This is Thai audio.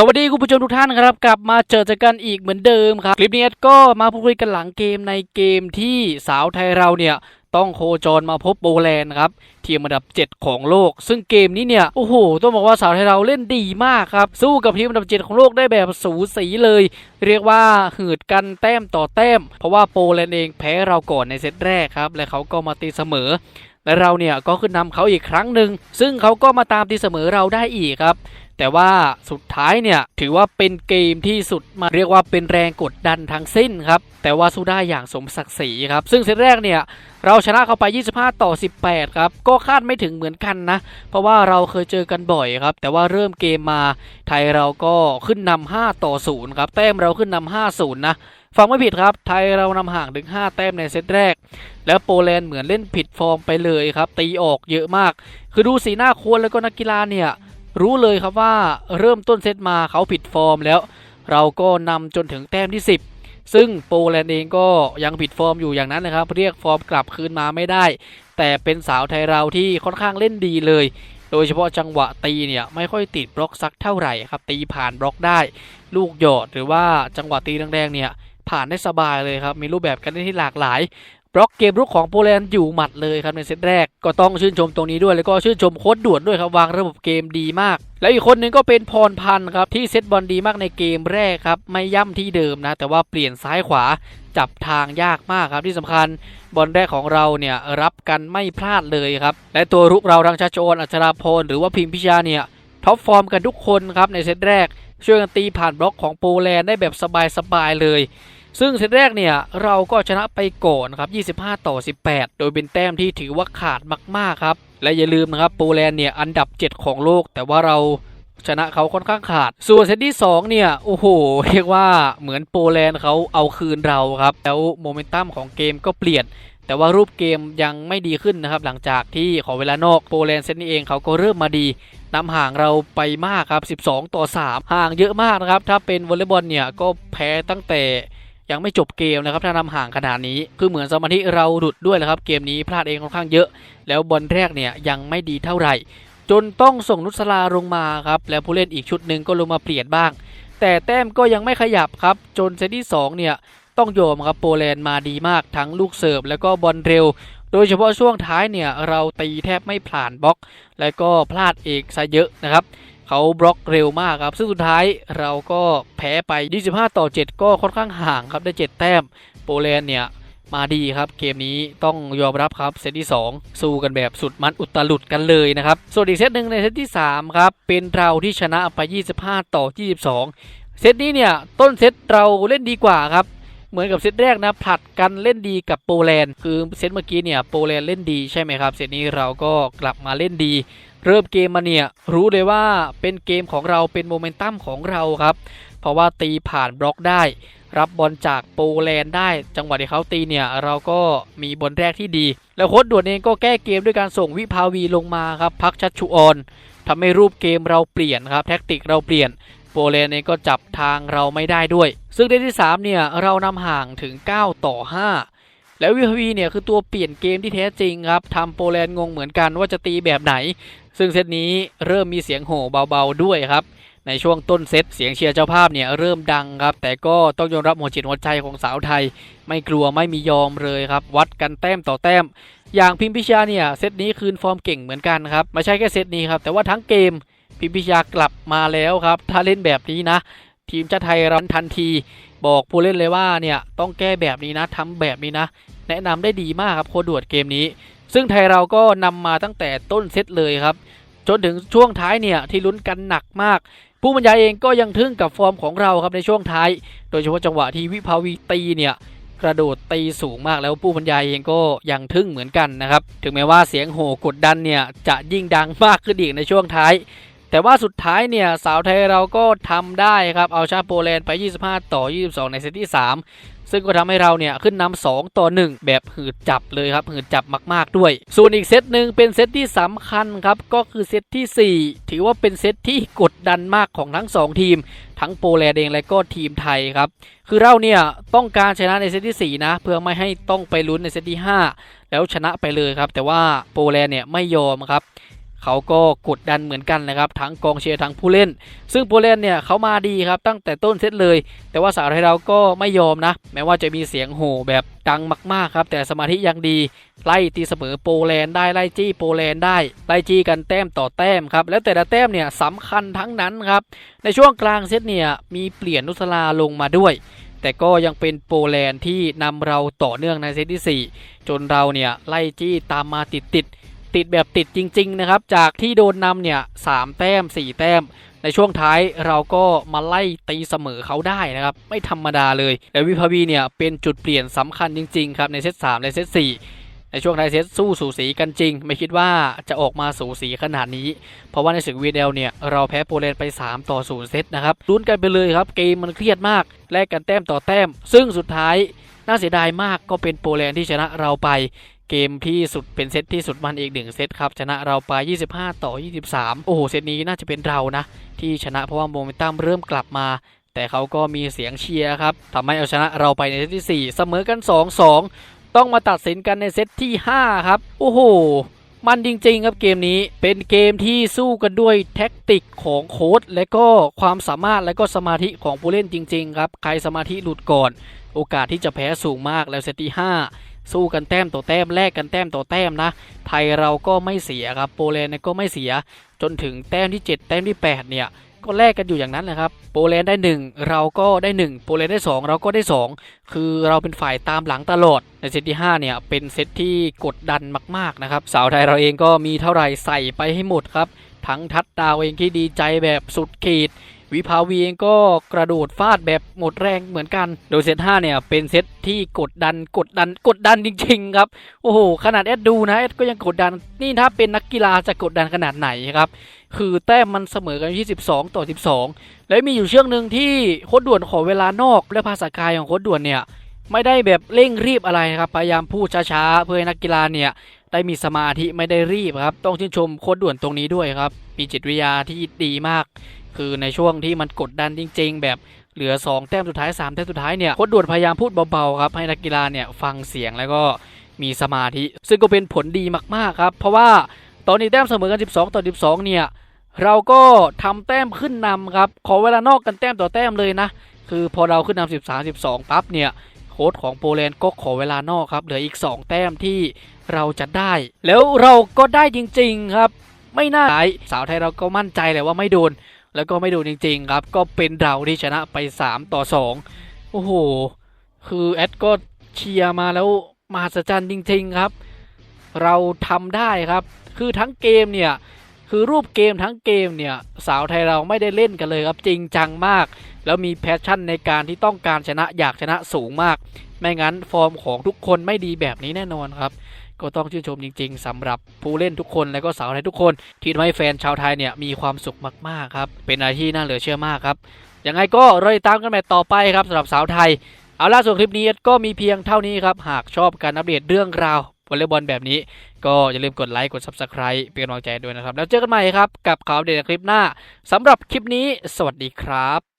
สวัสดีคุณผู้ชมทุกท่านครับ กลับมาเจอเจอกันอีกเหมือนเดิมครับ คลิปนี้ก็มาพูดคุยกันหลังเกมในเกมที่สาวไทยเราเนี่ยต้องโคจรมาพบโปแลนด์ครับทีมอันดับ 7 ของโลก ซึ่งเกมนี้เนี่ย โอ้โห ต้องบอกว่าสาวไทยเราเล่นดีมากครับ สู้กับทีมอันดับ 7 ของโลกได้แบบสูสีเลย เรียกว่าหืดกันแต้มต่อแต้ม เพราะว่าโปแลนด์เองแพ้เราก่อนในเซตแรกครับ และเขาก็มาตีเสมอและเราเนี่ยก็ขึ้นนำเขาอีกครั้งหนึ่งซึ่งเขาก็มาตามตีเสมอเราได้อีกครับ แต่ว่าสุดท้ายเนี่ยถือว่าเป็นเกมที่สุดมาเรียกว่าเป็นแรงกดดันทั้งสิ้นครับแต่ว่าสู้ได้อย่างสมศักดิ์ศรีครับซึ่งเซตแรกเนี่ยเราชนะเขาไป 25 ต่อ 18 ครับ ก็คาดไม่ถึงเหมือนกันนะ เพราะว่าเราเคยเจอกันบ่อยครับ แต่ว่าเริ่มเกมมาไทยเราก็ขึ้นนำ5ต่อ 0 ครับ แต้มเราขึ้นนำ5 0 นะ ฟังไม่ผิดครับ ไทยเรานำห่างถึง 5 แต้มในเซตแรก แล้วโปแลนด์เหมือนเล่นผิดฟอร์มไปเลยครับ ตีออกเยอะมาก คือดูสีหน้าโควรแล้วก็นักกีฬาเนี่ย รู้เลยครับว่าเริ่มต้นเซตมาเขาผิดฟอร์มแล้ว เราก็นำจนถึงแต้มที่ 10 ซึ่งโปแลนด์เองก็ยังผิดฟอร์มอยู่อย่างนั้นนะครับ เรียกฟอร์มกลับคืนมาไม่ได้ แต่เป็นสาวไทยเราที่ค่อนข้างเล่นดีเลย โดยเฉพาะจังหวะตีเนี่ยไม่ค่อยติดบล็อกสักเท่าไหร่ครับ ตีผ่านบล็อกได้ ลูกหยอดหรือว่าจังหวะตีแรงๆเนี่ยผ่านได้สบายเลยครับ มีรูปแบบการเล่นที่หลากหลาย บล็อกเกมรุกของโปแลนด์อยู่หมัดเลยครับในเซตแรกก็ต้องชื่นชมตรงนี้ด้วย แล้วก็ชื่นชมโค้ดด่วนด้วยครับวางระบบเกมดีมาก แล้วอีกคนหนึ่งก็เป็นพรพันธ์ครับที่เซตบอลดีมากในเกมแรกครับไม่ย่ำที่เดิมนะแต่ว่าเปลี่ยนซ้ายขวาจับทางยากมากครับที่สำคัญบอลแรกของเราเนี่ยรับกันไม่พลาดเลยครับและตัวรุกเราทั้งชาโจนอัชราพลหรือว่าพิมพิชาเนี่ยท็อปฟอร์มกันทุกคนครับในเซตแรกช่วยกันตีผ่านบล็อกของโปแลนด์ได้แบบสบายๆเลย ซึ่งเซตแรกเนี่ยเราก็ชนะไปก่อนครับ25 ต่อ 18 โดยเป็นแต้มที่ถือว่าขาดมากๆครับ และอย่าลืมนะครับโปแลนด์เนี่ยอันดับ 7 ของโลก แต่ว่าเราชนะเขาค่อนข้างขาด ส่วนเซตที่ 2 เนี่ย โอ้โห เรียกว่าเหมือนโปแลนด์เขาเอาคืนเราครับ แล้วโมเมนตัมของเกมก็เปลี่ยน แต่ว่ารูปเกมยังไม่ดีขึ้นนะครับ หลังจากที่ขอเวลานอกโปแลนด์เซตนี้เองเขาก็เริ่มมาดีนำห่างเราไปมากครับ 12 ต่อ 3 ห่างเยอะมากนะครับ ถ้าเป็นวอลเลย์บอลเนี่ยก็แพ้ตั้งแต่ ยังไม่จบเกมนะครับถ้านำห่างขนาดนี้ คือเหมือนสมาธิเราหลุดด้วยแหละครับเกมนี้พลาดเองค่อนข้างเยอะ แล้วบอลแรกเนี่ยยังไม่ดีเท่าไหร่ จนต้องส่งนุสลาลงมาครับแล้วผู้เล่นอีกชุดหนึ่งก็ลงมาเปลี่ยนบ้าง แต่แต้มก็ยังไม่ขยับครับจนเซตที่2เนี่ยต้องโยมครับโปแลนด์มาดีมากทั้งลูกเสิร์ฟแล้วก็บอลเร็ว โดยเฉพาะช่วงท้ายเนี่ยเราตีแทบไม่ผ่านบล็อก และก็พลาดเอกซะเยอะนะครับ เขาบล็อกเร็วมากครับ ซึ่งสุดท้ายเราก็แพ้ไป 25 ต่อ 7 ก็ค่อนข้างห่างครับได้ 7 แต้ม โปแลนด์เนี่ยมาดีครับเกมนี้ต้องยอมรับครับเซตที่ 2 สู้กันแบบสุดมันอุตลุดกันเลยนะครับ ส่วนอีกเซตหนึ่งในเซตที่ 3 ครับ เป็นเราที่ชนะไป 25 ต่อ 22 เซตนี้เนี่ยต้นเซตเราเล่นดีกว่าครับ เหมือนกับเซตแรกนะผลัดกันเล่นดีกับโปแลนด์คือเซตเมื่อกี้เนี่ยโปแลนด์เล่นดีใช่ไหมครับเซตนี้เราก็กลับมาเล่นดี เริ่มเกมมาเนี่ยรู้เลยว่าเป็นเกมของเราเป็นโมเมนตัมของเราครับ เพราะว่าตีผ่านบล็อกได้ รับบอลจากโปแลนด์ได้ จังหวะที่เขาตีเนี่ยเราก็มีบอลแรกที่ดี แล้วโค้ชด่วนเองก็แก้เกมด้วยการส่งวิภาวีลงมาครับพักชัดชุออนทำให้รูปเกมเราเปลี่ยนครับแท็กติกเราเปลี่ยนโปแลนด์เองก็จับทางเราไม่ได้ด้วย ซึ่งในที่ 3 เนี่ย เรานำห่างถึง 9 ต่อ 5 แล้ววิภวีเนี่ยคือตัวเปลี่ยนเกมที่แท้จริงครับทำโปแลนด์งงเหมือนกันว่าจะตีแบบไหน ซึ่งเซตนี้เริ่มมีเสียงโห่เบาๆด้วยครับในช่วงต้นเซตเสียงเชียร์เจ้าภาพเนี่ยเริ่มดังครับ แต่ก็ต้องยอมรับหัวจิตหัวใจของสาวไทย ไม่กลัวไม่มียอมเลยครับ วัดกันแต้มต่อแต้ม อย่างพิมพิชาเนี่ยเซตนี้คืนฟอร์มเก่งเหมือนกันครับไม่ใช่แค่เซตนี้ครับ แต่ว่าทั้งเกมพิมพิชากลับมาแล้วครับ ถ้าเล่นแบบนี้นะ ทีมชาติไทยเราทันทีบอกผู้เล่นเลยว่าเนี่ยต้องแก้แบบนี้นะทำแบบนี้นะ แนะนำได้ดีมากครับโคดวดเกมนี้ ซึ่งไทยเราก็นำมาตั้งแต่ต้นเซตเลยครับ จนถึงช่วงท้ายเนี่ยที่ลุ้นกันหนักมาก ผู้บรรยายเองก็ยังทึ่งกับฟอร์มของเราครับในช่วงท้าย โดยเฉพาะจังหวะที่วิภาวีตีเนี่ยกระโดดตีสูงมากแล้วผู้บรรยายเองก็ยังทึ่งเหมือนกันนะครับ ถึงแม้ว่าเสียงโห่กดดันเนี่ยจะยิ่งดังมากขึ้นอีกในช่วงท้าย แต่ว่าสุดท้ายเนี่ยสาวไทยเราก็ทำได้ครับเอาชาโปแลนด์ไป 25 ต่อ 22 ในเซตที่ 3 ซึ่งก็ทำให้เราเนี่ยขึ้นนำ2ต่อ 1 แบบหืดจับเลยครับหืดจับมาก ๆด้วย ส่วนอีกเซตหนึ่งเป็นเซตที่สำคัญครับก็คือเซตที่ 4 ถือว่าเป็นเซตที่กดดันมากของทั้ง 2 ทีม ทั้งโปแลนด์เองและก็ทีมไทยครับคือเราเนี่ยต้องการชนะในเซตที่ 4 นะ เพื่อไม่ให้ต้องไปลุ้นในเซตที่ 5 แล้วชนะไปเลยครับ แต่ว่าโปแลนด์เนี่ยไม่ยอมครับ เขาก็กดดันเหมือนกันนะครับทั้งกองเชียร์ทั้งผู้เล่น ซึ่งโปแลนด์เนี่ยเขามาดีครับตั้งแต่ต้นเซตเลย แต่ว่าสาวไทยเราก็ไม่ยอมนะ แม้ว่าจะมีเสียงโห่แบบดังมากๆครับ แต่สมาธิยังดี ไล่ตีเสมอโปแลนด์ได้ไล่จี้โปแลนด์ได้ ไล่จี้กันแต้มต่อแต้มครับ แล้วแต่ละแต้มเนี่ยสำคัญทั้งนั้นครับ ในช่วงกลางเซตเนี่ยมีเปลี่ยนนุสลาลงมาด้วยแต่ก็ยังเป็นโปแลนด์ที่นำเราต่อเนื่องในเซตที่ 4 จนเราเนี่ยไล่จี้ตามมาติดติด ติดแบบติดจริง ๆ นะครับ จากที่โดนนำเนี่ยสามแต้ม4แต้ม ในช่วงท้ายเราก็มาไล่ตีเสมอเขาได้นะครับ ไม่ธรรมดาเลยแล้ววิภาวีเนี่ยเป็นจุดเปลี่ยนสำคัญจริง ๆ ครับ ในเซต3และเซต4ในช่วงท้ายเซตสู้สูสีกันจริง ไม่คิดว่าจะออกมาสูสีขนาดนี้ เพราะว่าในศึกวีเดลเนี่ย เราแพ้โปแลนด์ไป 3 ต่อ0เซตนะครับลุ้นกันไปเลยครับ เกมมันเครียดมาก แลกกันแต้มต่อแต้ม ซึ่งสุดท้ายน่าเสียดายมากก็เป็นโปแลนด์ที่ชนะเราไป เกมที่สุดเป็นเซตที่สุดมันอีกหนึ่งเซตครับ ชนะเราไป 25 ต่อ 23 โอ้โห เซตนี้น่าจะเป็นเรานะ ที่ชนะเพราะว่าโมเมนตัมเริ่มกลับมา แต่เขาก็มีเสียงเชียร์ครับทำให้เอาชนะเราไปในเซตที่ 4 เสมอกัน 2-2 ต้องมาตัดสินกันในเซตที่ 5 ครับ โอ้โหมันจริงๆครับเกมนี้เป็นเกมที่สู้กันด้วยแท็กติกของโค้ชและก็ความสามารถและก็สมาธิของผู้เล่นจริง ๆ ครับ ใครสมาธิหลุดก่อน โอกาสที่จะแพ้สูงมากแล้วเซตที่ 5 สู้กันแต้มต่อแต้มแลกกันแต้มต่อแต้มนะ ไทยเราก็ไม่เสียครับโปแลนด์ก็ไม่เสียจนถึงแต้มที่ 7 แต้มที่ 8 เนี่ยก็แลกกันอยู่อย่างนั้นแหละครับ โปแลนด์ได้ 1 เราก็ได้ 1 โปแลนด์ได้ 2 เราก็ได้ 2 คือเราเป็นฝ่ายตามหลังตลอด ในเซตที่ 5 เนี่ย เป็นเซตที่กดดันมาก ๆ นะครับ สาวไทยเราเองก็มีเท่าไหร่ใส่ไปให้หมดครับ ทั้งทัดดาวเองที่ดีใจแบบสุดขีด วิภาวีเองก็กระโดดฟาดแบบหมดแรงเหมือนกัน โดยเซต5เนี่ยเป็นเซตที่กดดันกดดันกดดันจริงๆครับโอ้โหขนาดแอดดูนะแอดก็ยังกดดันนี่ถ้าเป็นนักกีฬาจะกดดันขนาดไหนครับคือแต้มมันเสมอกันที่ 12 ต่อ 12 แล้วมีอยู่เชือกหนึ่งที่โคดด่วนขอเวลานอกและภาษากายของโคดด่วนเนี่ยไม่ได้แบบเร่งรีบอะไรครับพยายามพูดช้าๆเพื่อให้นักกีฬาเนี่ยได้มีสมาธิไม่ได้รีบครับต้องชื่นชมโคดด่วนตรงนี้ด้วยครับ มีจิตวิทยาที่ดีมาก คือในช่วงที่มันกดดันจริง ๆ แบบเหลือ 2 แต้มสุดท้าย 3 แต้มสุดท้ายเนี่ยโค้ดด่วนพยายามพูดเบาๆครับให้นักกีฬาเนี่ยฟังเสียงแล้วก็มีสมาธิ ซึ่งก็เป็นผลดีมากๆครับ เพราะว่าตอนนี้แต้มเสมอกัน 12 ต่อ 12 เนี่ยเราก็ทำแต้มขึ้นนำครับ ขอเวลานอกกันแต้มต่อแต้มเลยนะ คือพอเราขึ้นนำ13 12 ปั๊บเนี่ยโค้ชของโปแลนด์ก็ขอเวลานอกครับ เหลืออีก 2 แต้มที่เราจะได้ แล้วเราก็ได้จริง ๆ ครับ ไม่น่าหลายสาวไทยเราก็มั่นใจแหละว่าไม่โดน แล้วก็ไม่โดนจริง ๆ ครับ ก็เป็นเราที่ชนะไป 3 ต่อ 2 โอ้โห คือแอดก็เชียร์มาแล้วมหัศจรรย์จริง ๆ ครับ เราทำได้ครับ คือทั้งเกมเนี่ยคือรูปเกมทั้งเกมเนี่ยสาวไทยเราไม่ได้เล่นกันเลยครับจริงจังมาก แล้วมีแพชชั่นในการที่ต้องการชนะอยากชนะสูงมาก ไม่งั้นฟอร์มของทุกคนไม่ดีแบบนี้แน่นอนครับ ก็ต้องชื่นชมจริง ๆสำหรับผู้เล่นทุกคนและก็สาวไทยทุกคน ที่ทำให้แฟนชาวไทยเนี่ยมีความสุขมากๆครับเป็นอะไรที่น่าเหลือเชื่อมากครับยังไงก็รอติดตามกันแมตช์ต่อไปครับสำหรับสาวไทย เอาล่ะส่วนคลิปนี้ก็มีเพียงเท่านี้ครับหากชอบการอัปเดตเรื่องราววอลเลย์บอลแบบนี้ ก็อย่าลืมกดไลค์กด Subscribe เป็นกำลังใจด้วยนะครับ แล้วเจอกันใหม่ครับ กับข่าวเดตในคลิปหน้าสำหรับคลิปนี้ สวัสดีครับ